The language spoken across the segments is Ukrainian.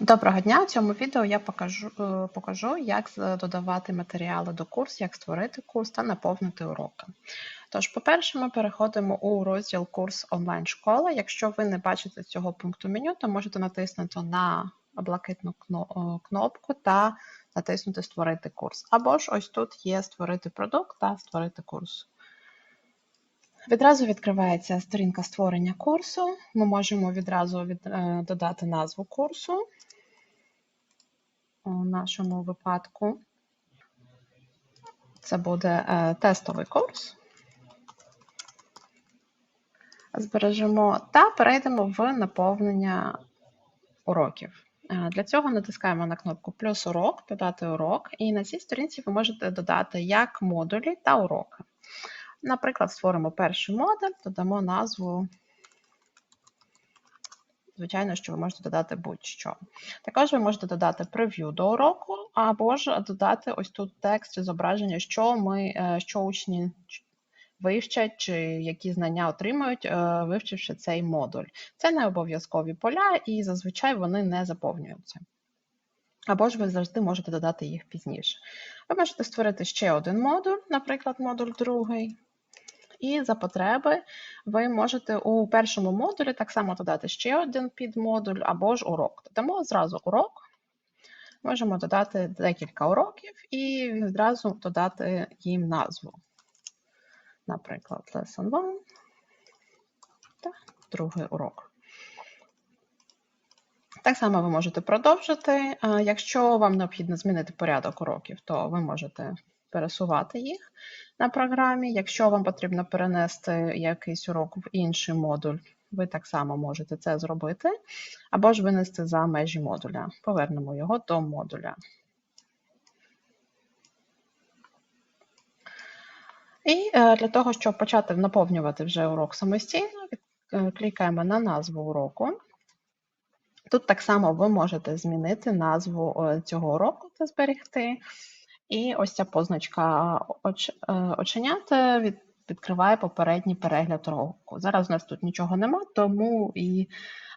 Доброго дня! У цьому відео я покажу, е, покажу, як додавати матеріали до курсу, як створити курс та наповнити уроки. Тож, по-перше, ми переходимо у розділ курс онлайн-школа. Якщо ви не бачите цього пункту меню, то можете натиснути на блакитну е, кнопку та натиснути Створити курс. Або ж ось тут є Створити продукт та Створити курс. Відразу відкривається сторінка створення курсу. Ми можемо відразу від, е, додати назву курсу. У нашому випадку це буде е, тестовий курс. Збережемо та перейдемо в наповнення уроків. Е, Для цього натискаємо на кнопку плюс урок, додати урок, і на цій сторінці ви можете додати як модулі та уроки. Наприклад, створимо перший модуль, додамо назву. Звичайно, що ви можете додати будь-що. Також ви можете додати прев'ю до уроку, або ж додати ось тут текст і зображення, що ми, е, що учні вивчать, чи які знання отримують, е, вивчивши цей модуль. Це не обов'язкові поля, і зазвичай вони не заповнюються. Або ж ви завжди можете додати їх пізніше. Ви можете створити ще один модуль, наприклад, модуль другий. І за потреби ви можете у першому модулі так само додати ще один підмодуль або ж урок. Додамо зразу урок. Можемо додати декілька уроків і відразу додати їм назву. Наприклад, Lesson 1 та другий урок. Так само ви можете продовжити. Якщо вам необхідно змінити порядок уроків, то ви можете пересувати їх на програмі. Якщо вам потрібно перенести якийсь урок в інший модуль, ви так само можете це зробити, або ж винести за межі модуля. Повернемо його до модуля. І е, для того, щоб почати наповнювати вже урок самостійно, е, клікаємо на назву уроку. Тут так само ви можете змінити назву е, цього уроку та зберегти. І ось ця позначка оч, е, оченята від, відкриває попередній перегляд уроку. Зараз у нас тут нічого нема, тому і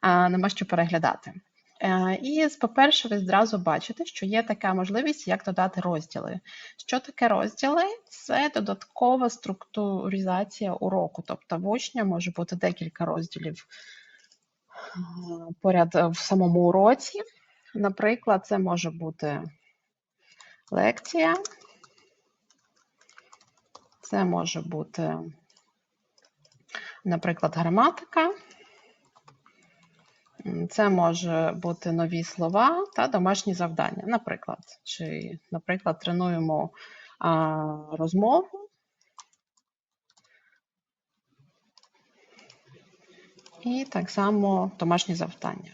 е, нема що переглядати. Е, І, по-перше, ви зразу бачите, що є така можливість, як додати розділи. Що таке розділи? Це додаткова структуризація уроку. Тобто в учня може бути декілька розділів поряд в самому уроці. Наприклад, це може бути лекція. Це може бути, наприклад, граматика. Це може бути нові слова та домашні завдання. Наприклад, чи, наприклад, тренуємо а, розмову. І так само домашні завдання.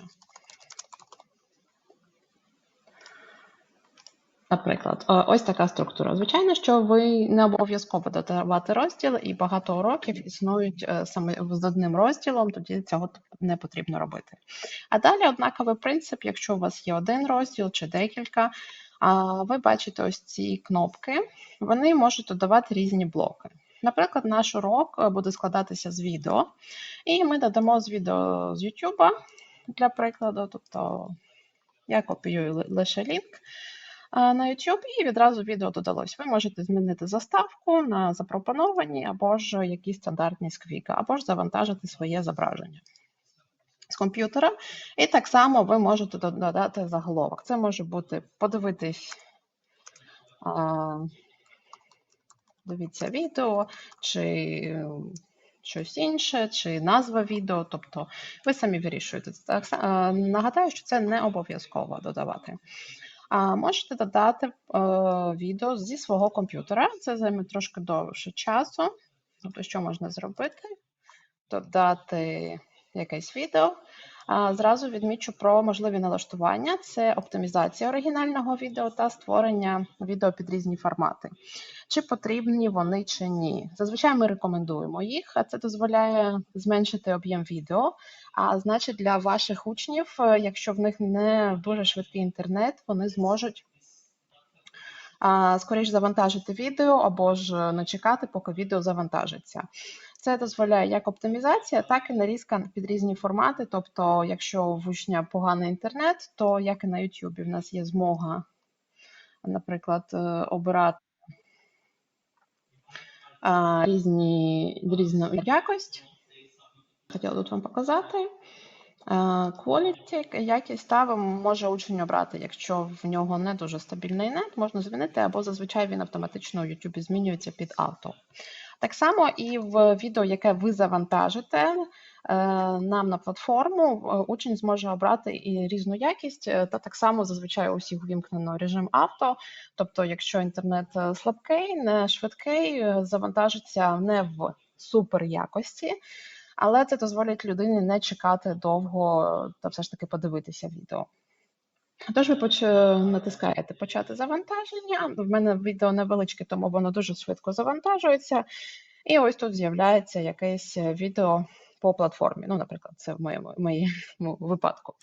Наприклад, е, ось така структура. Звичайно, що ви не обов'язково додавати розділ, і багато уроків існують е, саме з одним розділом, тоді цього не потрібно робити. А далі однаковий принцип, якщо у вас є один розділ чи декілька, ви бачите ось ці кнопки, вони можуть додавати різні блоки. Наприклад, наш урок е, буде складатися з відео, і ми додамо з відео з YouTube для прикладу, тобто я копіюю лише лінк на YouTube і відразу відео додалось. Ви можете змінити заставку на запропоновані або ж якісь стандартні сквіки, або ж завантажити своє зображення з комп'ютера. І так само ви можете додати заголовок. Це може бути подивитись. Дивіться відео, чи щось інше, чи назва відео, тобто ви самі вирішуєте. Так, нагадаю, що це не обов'язково додавати. А можете додати е, відео зі свого комп'ютера. Це займе трошки довше часу. Тобто, що можна зробити? Додати якесь відео. Зразу відмічу про можливі налаштування: це оптимізація оригінального відео та створення відео під різні формати. Чи потрібні вони чи ні? Зазвичай ми рекомендуємо їх, а це дозволяє зменшити об'єм відео. А значить, для ваших учнів, е, якщо в них не дуже швидкий інтернет, вони зможуть а, скоріш завантажити відео або ж не чекати, поки відео завантажиться. Це дозволяє як оптимізація, так і нарізка під різні формати. Тобто, якщо в учня поганий інтернет, то як і на YouTube в нас є змога, наприклад, е, обирати різні, різну якість. Хотіла тут вам показати. Е, Quality, якість та може учень обрати, якщо в нього не дуже стабільний нет, можна змінити, або зазвичай він автоматично у YouTube змінюється під авто. Так само і в відео, яке ви завантажите е, нам на платформу, е, учень зможе обрати і різну якість, е, та так само зазвичай у всіх увімкнено режим авто. Тобто, якщо інтернет слабкий, не швидкий, завантажиться не в супер якості. Але це дозволить людині не чекати довго та все ж таки подивитися відео. Тож ви поч... натискаєте почати завантаження. В мене відео невеличке, тому воно дуже швидко завантажується. І ось тут з'являється якесь відео по платформі. Ну, наприклад, це в моєму, моєму випадку.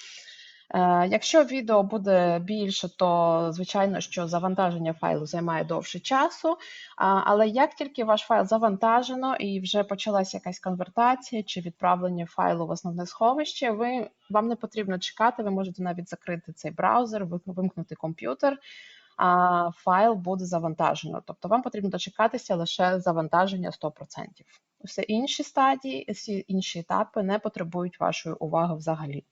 Е, Якщо відео буде більше, то звичайно, що завантаження файлу займає довше часу. Але як тільки ваш файл завантажено і вже почалася якась конвертація чи відправлення файлу в основне сховище, ви, вам не потрібно чекати, ви можете навіть закрити цей браузер, вимкнути комп'ютер, а файл буде завантажено. Тобто вам потрібно дочекатися лише завантаження 100%. Все інші стадії, всі інші етапи не потребують вашої уваги взагалі.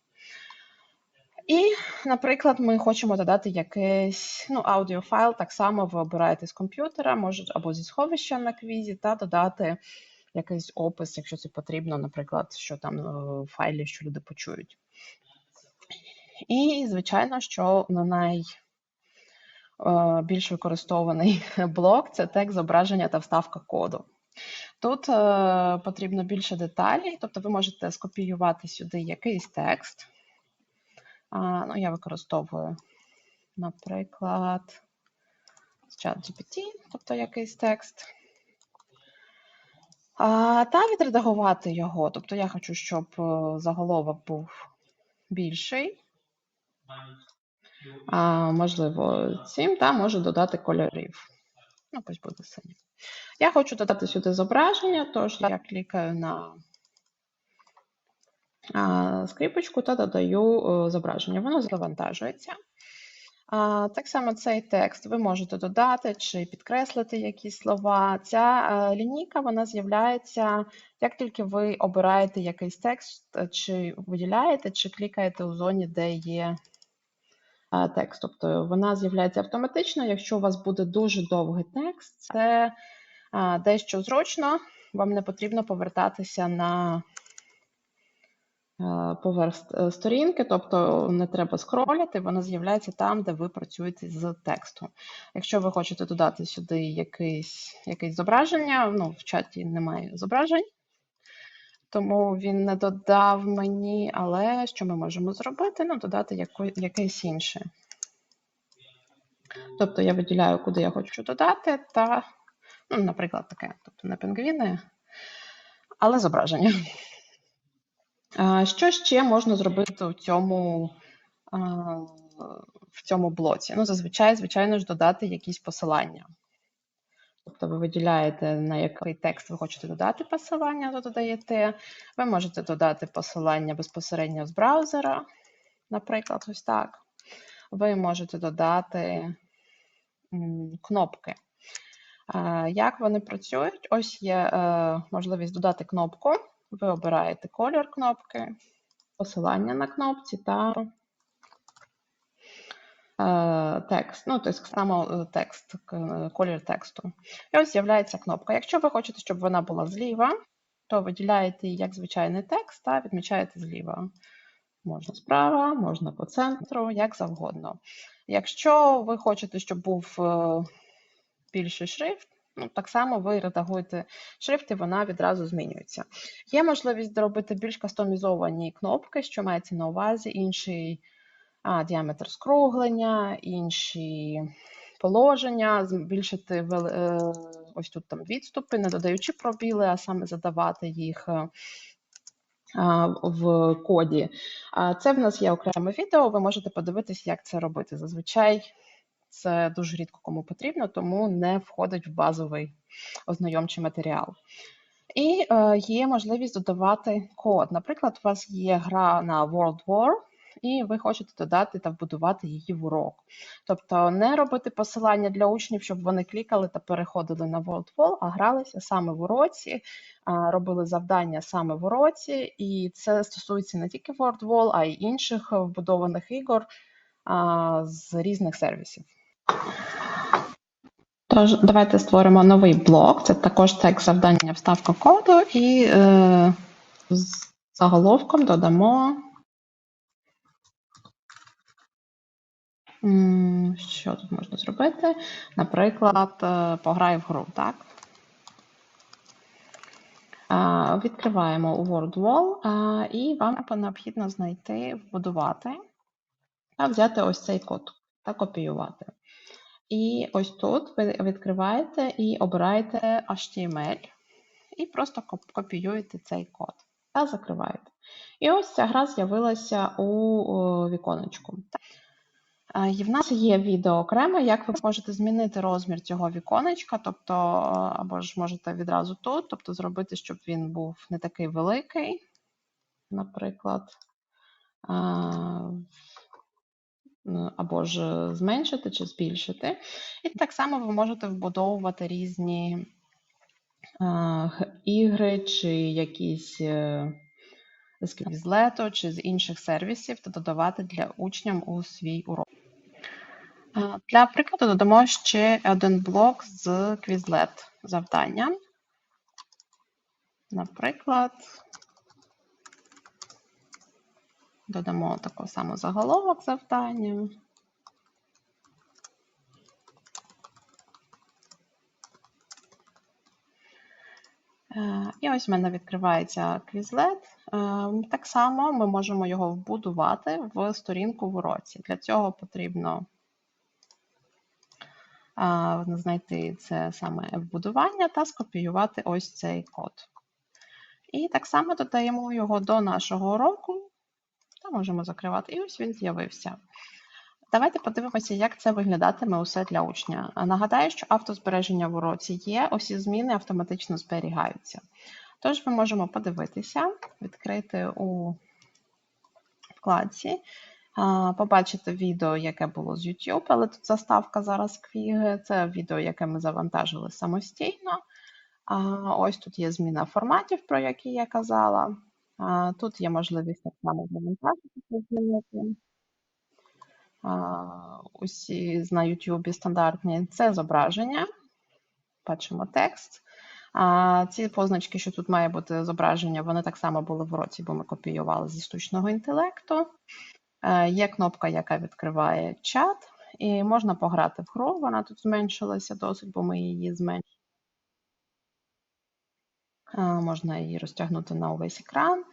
І, наприклад, ми хочемо додати якийсь ну, аудіофайл, так само ви обираєте з комп'ютера, може або зі сховища на квізі, та додати якийсь опис, якщо це потрібно, наприклад, що там е, в файлі, що люди почують. І, звичайно, що на найбільш використований блок це текст зображення та вставка коду. Тут е, потрібно більше деталей, тобто ви можете скопіювати сюди якийсь текст. А, ну, я використовую, наприклад, ChatGPT, тобто якийсь текст. А, та відредагувати його. Тобто я хочу, щоб е, заголовок був більший. А, можливо, цим, та можу додати кольорів. Ну, пусть буде синій. Я хочу додати сюди зображення, тож я клікаю на скріпочку та додаю е, зображення. Воно завантажується. Так само цей текст ви можете додати чи підкреслити якісь слова. Ця е, лінійка вона з'являється, як тільки ви обираєте якийсь текст, е, чи виділяєте, чи клікаєте у зоні, де є текст. Тобто вона з'являється автоматично. Якщо у вас буде дуже довгий текст, це дещо зручно, вам не потрібно повертатися на поверх е, сторінки, тобто не треба скролити, вона з'являється там, де ви працюєте з текстом. Якщо ви хочете додати сюди якийсь, якесь зображення, ну в чаті немає зображень, тому він не додав мені, але що ми можемо зробити? Ну, додати яко, якесь інше. Тобто я виділяю, куди я хочу додати, та, ну, наприклад, таке, тобто не пінгвіни, але зображення. Що ще можна зробити у цьому, в цьому блоці? Ну, зазвичай, звичайно ж, додати якісь посилання. Тобто ви виділяєте, на який текст ви хочете додати посилання, то додаєте. Ви можете додати посилання безпосередньо з браузера, наприклад, ось так. Ви можете додати кнопки. Як вони працюють? Ось є е, можливість додати кнопку. Ви обираєте колір кнопки, посилання на кнопці та е, текст. Ну, тобто саме текст, колір тексту. І ось з'являється кнопка. Якщо ви хочете, щоб вона була зліва, то виділяєте її як звичайний текст та відмічаєте зліва. Можна справа, можна по центру, як завгодно. Якщо ви хочете, щоб був е, більший шрифт, так само ви редагуєте шрифт, і вона відразу змінюється. Є можливість зробити більш кастомізовані кнопки, що мається на увазі, інший а, діаметр скруглення, інші положення, збільшити е, ось тут там відступи, не додаючи пробіли, а саме задавати їх. е, в коді. Це в нас є окреме відео, ви можете подивитись, як це робити. Зазвичай це дуже рідко кому потрібно, тому не входить в базовий ознайомчий матеріал. І е, є можливість додавати код. Наприклад, у вас є гра на World War, і ви хочете додати та вбудувати її в урок. Тобто не робити посилання для учнів, щоб вони клікали та переходили на World War, а гралися саме в уроці, а, робили завдання саме в уроці, і це стосується не тільки World War, а й інших вбудованих ігор з різних сервісів. Тож, давайте створимо новий блок. Це також текст завдання вставка коду, і е, з заголовком додамо. Що тут можна зробити? Наприклад, е, пограй в гру, так? Відкриваємо у WordWall, а, і вам необхідно знайти, вбудувати та взяти ось цей код та копіювати. І ось тут ви відкриваєте і обираєте HTML, і просто копіюєте цей код та закриваєте. І ось ця гра з'явилася у віконечку. І в нас є відео окремо, як ви можете змінити розмір цього віконечка, тобто, е, або ж можете відразу тут, тобто зробити, щоб він був не такий великий, наприклад. Або ж зменшити чи збільшити. І так само ви можете вбудовувати різні е, ігри чи якісь е, з Quizlet чи з інших сервісів та додавати для учням у свій урок. Е, Для прикладу додамо ще один блок з Quizlet завдання. Наприклад, додамо такий самий заголовок завдання. Е, І ось в мене відкривається. Е, Так само ми можемо його вбудувати в сторінку в уроці. Для цього потрібно е, знайти це саме вбудування та скопіювати ось цей код. І так само додаємо його до нашого уроку можемо закривати. І ось він з'явився. Давайте подивимося, як це виглядатиме усе для учня. Нагадаю, що автозбереження в уроці є, усі зміни автоматично зберігаються. Тож ми можемо подивитися, відкрити у вкладці, побачити відео, яке було з YouTube, але тут заставка зараз квіги. Це відео, яке ми завантажили самостійно. Ось тут є зміна форматів, про які я казала. Тут є можливість так само завантажити змінити. Усі на YouTube стандартні це зображення. Бачимо текст. Ці позначки, що тут має бути зображення, вони так само були в уроці, бо ми копіювали зі штучного інтелекту. Е, Є кнопка, яка відкриває чат, і можна пограти в гру. Вона тут зменшилася досить, бо ми її зменшили. Можна її розтягнути на увесь екран.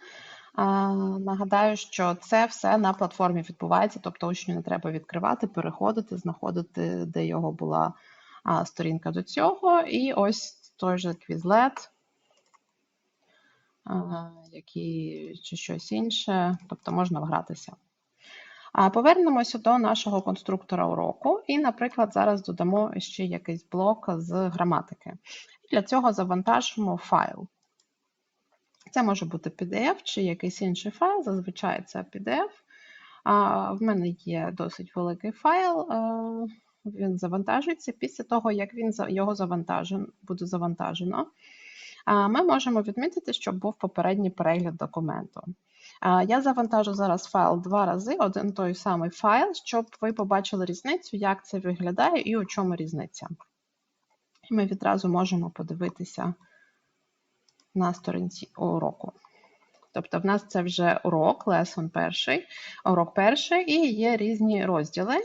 Нагадаю, що це все на платформі відбувається, тобто учню не треба відкривати, переходити, знаходити, де його була сторінка до цього. І ось той же а, який чи щось інше, тобто можна вгратися. А Повернемося до нашого конструктора уроку, і, наприклад, зараз додамо ще якийсь блок з граматики. Для цього завантажимо файл. Це може бути PDF чи якийсь інший файл, зазвичай це PDF. А, В мене є досить великий файл, е, він завантажується. Після того, як він його завантажен, буде завантажено, ми можемо відмітити, щоб був попередній перегляд документу. Я завантажу зараз файл два рази, один той самий файл, щоб ви побачили різницю, як це виглядає і у чому різниця. Ми відразу можемо подивитися на сторінці уроку. Тобто в нас це вже урок, lesson перший, урок перший, і є різні розділи.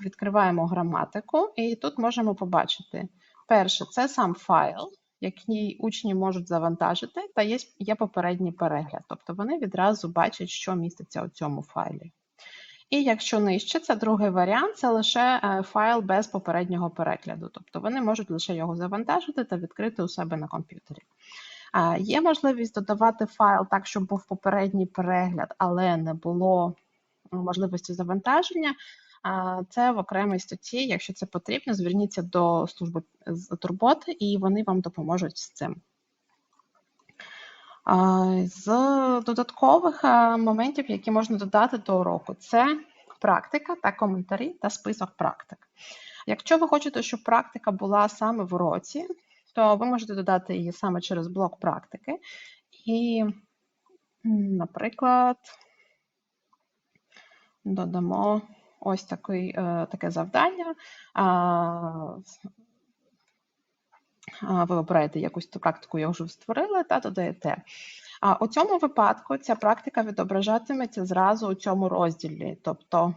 Відкриваємо граматику, і тут можемо побачити: перше, це сам файл, який учні можуть завантажити, та є, є попередній перегляд. Тобто вони відразу бачать, що міститься у цьому файлі. І якщо нижче, це другий варіант, це лише е, файл без попереднього перегляду. Тобто вони можуть лише його завантажити та відкрити у себе на комп'ютері. Є можливість додавати файл так, щоб був попередній перегляд, але не було е, можливості завантаження. Це в окремій статті. Якщо це потрібно, зверніться до служби з турботи, і вони вам допоможуть з цим. З додаткових е, моментів, які можна додати до уроку, це практика та коментарі та список практик. Якщо ви хочете, щоб практика була саме в уроці, то ви можете додати її саме через блок практики. І, наприклад, додамо ось такий, е, таке завдання. Ви обираєте якусь ту практику, яку вже створили, та додаєте. А у цьому випадку ця практика відображатиметься зразу у цьому розділі. Тобто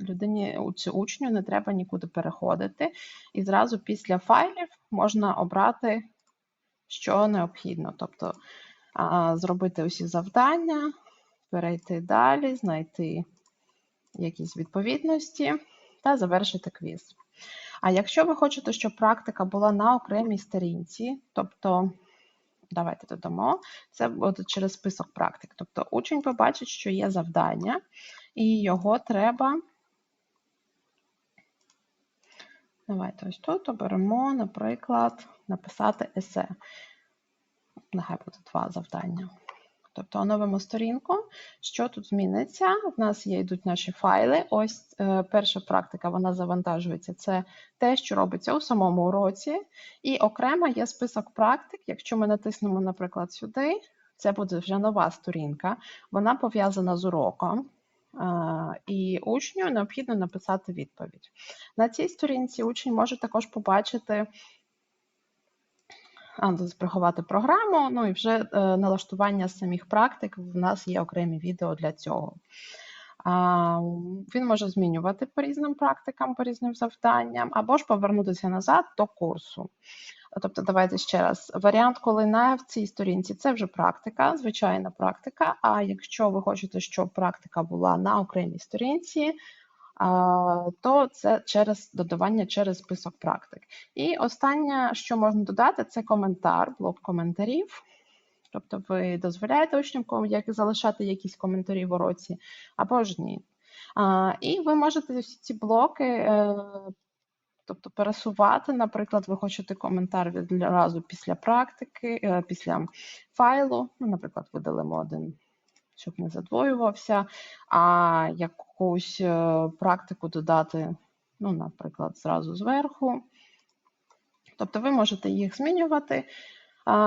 людині чи учню не треба нікуди переходити, і зразу після файлів можна обрати, що необхідно. Тобто зробити усі завдання, перейти далі, знайти якісь відповідності та завершити квіз. А якщо ви хочете, щоб практика була на окремій сторінці, тобто, давайте додамо, це буде через список практик. Тобто учень побачить, що є завдання, і його треба. Давайте ось тут оберемо, наприклад, написати есе. Нехай буде два завдання. Тобто оновимо сторінку. Що тут зміниться? У нас є йдуть наші файли. Ось е, перша практика вона завантажується. Це те, що робиться у самому уроці. І окремо є список практик. Якщо ми натиснемо, наприклад, сюди, це буде вже нова сторінка. Вона пов'язана з уроком. Е, і учню необхідно написати відповідь. На цій сторінці учень може також побачити збрахувати програму, ну і вже е, налаштування самих практик. В нас є окремі відео для цього. Він може змінювати по різним практикам, по різним завданням, або ж повернутися назад до курсу. Тобто, давайте ще раз. Варіант, коли на в цій сторінці це вже практика, звичайна практика. А якщо ви хочете, щоб практика була на окремій сторінці, то це через додавання через список практик. І останнє, що можна додати, це коментар, блок коментарів. Тобто ви дозволяєте учням залишати якісь коментарі в уроці, або ж ні. І ви можете всі ці блоки е, тобто пересувати, наприклад, ви хочете коментар відразу після практики, е, після файлу. Ну, Наприклад, видалимо один щоб не задвоювався, а якусь е, практику додати, ну, наприклад, зразу зверху. Тобто ви можете їх змінювати,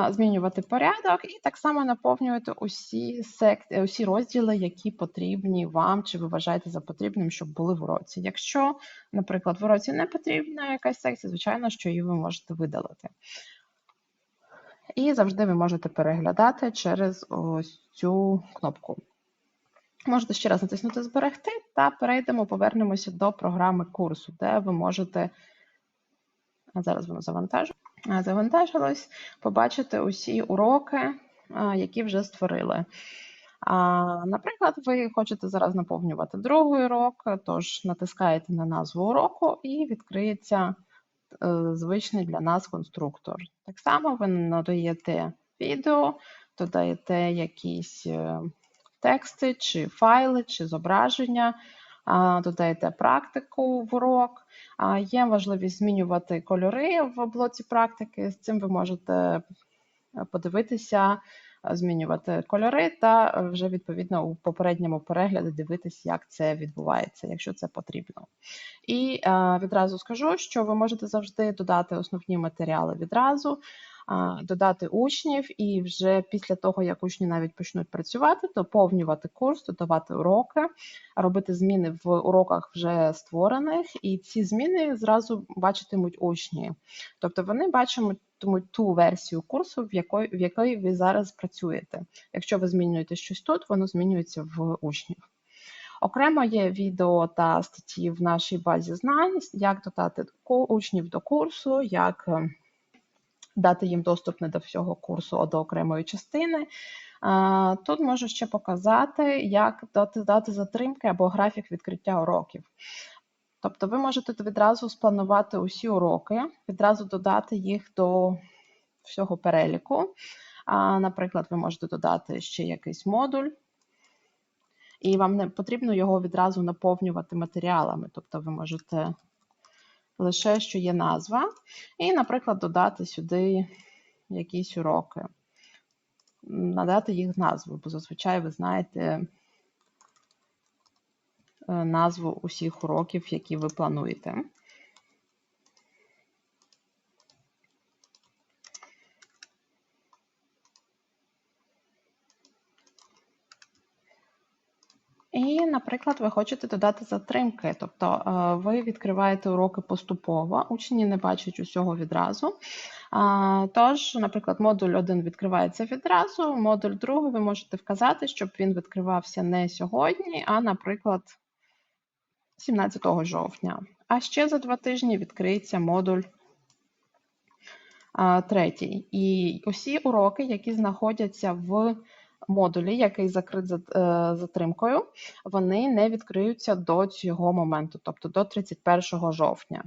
змінювати порядок і так само наповнювати усі секти, усі розділи, які потрібні вам, чи ви вважаєте за потрібним, щоб були в уроці. Якщо, наприклад, в уроці не потрібна якась секція, звичайно, що її ви можете видалити. І завжди ви можете переглядати через ось цю кнопку. Можете ще раз натиснути Зберегти та перейдемо, повернемося до програми курсу, де ви можете. Зараз воно завантажилось, побачити усі уроки, які вже створили. Наприклад, ви хочете зараз наповнювати другий урок, тож натискаєте на назву уроку і відкриється звичний для нас конструктор. Так само ви надаєте відео, додаєте якісь е, тексти, чи файли, чи зображення, додаєте практику в урок. Є можливість змінювати кольори в блоці практики. З цим ви можете е, подивитися змінювати кольори, та вже відповідно у попередньому перегляді дивитись, як це відбувається, якщо це потрібно. І відразу скажу, що ви можете завжди додати основні матеріали відразу додати учнів, і вже після того, як учні навіть почнуть працювати, доповнювати курс, додавати уроки, робити зміни в уроках вже створених, і ці зміни зразу бачитимуть учні. Тобто вони бачитимуть ту версію курсу, в якої в якої ви зараз працюєте. Якщо ви змінюєте щось тут, воно змінюється в учнів. Окремо є відео та статті в нашій базі знань, як додати учнів до курсу, як дати їм доступ не до всього курсу, а до окремої частини. Тут можу ще показати, як дати, дати затримки або графік відкриття уроків. Тобто ви можете відразу спланувати усі уроки, відразу додати їх до всього переліку. А, Наприклад, ви можете додати ще якийсь модуль, і вам не потрібно його відразу наповнювати матеріалами. Тобто ви можете лише що є назва, і, наприклад, додати сюди якісь уроки. надати їх назву, бо зазвичай ви знаєте назву усіх уроків, які ви плануєте. І, наприклад, ви хочете додати затримки, тобто е, ви відкриваєте уроки поступово, учні не бачать усього відразу. Тож, наприклад, модуль 1 відкривається відразу, модуль 2 ви можете вказати, щоб він відкривався не сьогодні, а, наприклад, 17 жовтня. А ще за два тижні відкриється модуль третій. І усі уроки, які знаходяться в модулі, який закрит е, затримкою, вони не відкриються до цього моменту, тобто до 31 жовтня.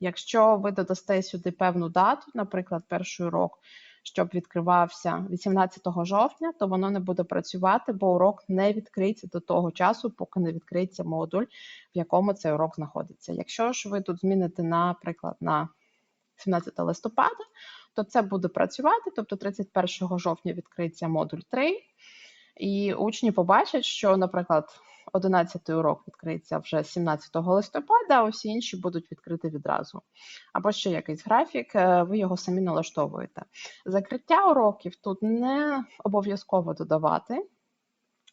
Якщо ви додасте сюди певну дату, наприклад, перший урок, щоб відкривався 18 жовтня, то воно не буде працювати, бо урок не відкриється до того часу, поки не відкриється модуль, в якому цей урок знаходиться. Якщо ж ви тут зміните, наприклад, на 17 листопада, то це буде працювати, тобто 31 жовтня відкриється модуль 3, і учні побачать, що, наприклад, 11 урок відкриється вже 17 листопада, а усі інші будуть відкриті відразу. Або ще якийсь графік, е, ви його самі налаштовуєте. Закриття уроків тут не обов'язково додавати.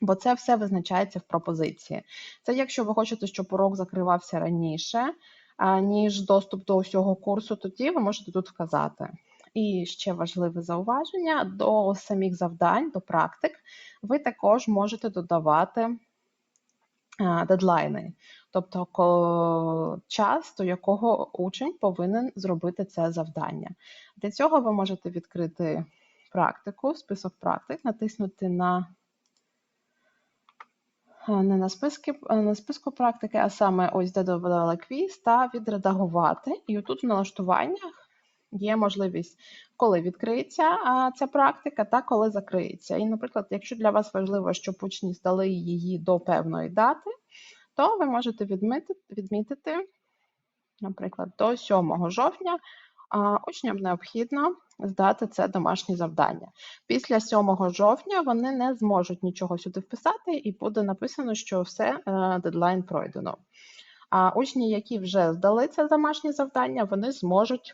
Бо це все визначається в пропозиції. Це якщо ви хочете, щоб урок закривався раніше, ніж доступ до усього курсу, тоді ви можете тут вказати. І ще важливе зауваження: до самих завдань, до практик, ви також можете додавати дедлайни, тобто час, до якого учень повинен зробити це завдання. Для цього ви можете відкрити практику, список практик, натиснути на е, не на списки, е, на списку практики, а саме ось де додала квіз, та відредагувати. І отут в налаштуваннях є можливість, коли відкриється ця практика та коли закриється. І, наприклад, якщо для вас важливо, щоб учні здали її до певної дати, то ви можете відмітити, наприклад, до 7 жовтня учням необхідно здати це домашнє завдання. Після 7 жовтня вони не зможуть нічого сюди вписати, і буде написано, що все е, дедлайн пройдено. А учні, які вже здали це домашнє завдання, вони зможуть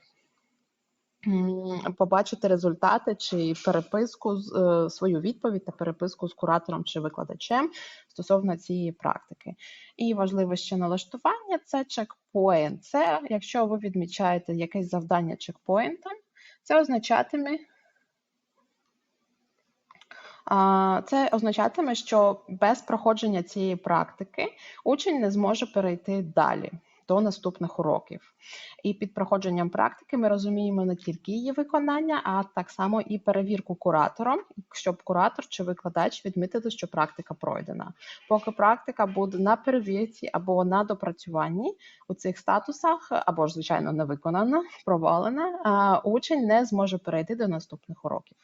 побачити результати чи переписку е, свою відповідь та переписку з куратором чи викладачем стосовно цієї практики. І важливе ще налаштування це чекпоінт. Це якщо ви відмічаєте якесь завдання чекпоінтом, це означатиме. Це означатиме, що без проходження цієї практики учень не зможе перейти далі до наступних уроків. І під проходженням практики ми розуміємо не тільки її виконання, а так само і перевірку куратором, щоб куратор чи викладач відмітили, що практика пройдена. Поки практика буде на перевірці або на допрацюванні у цих статусах, або ж, звичайно, не виконана, провалена, учень не зможе перейти до наступних уроків.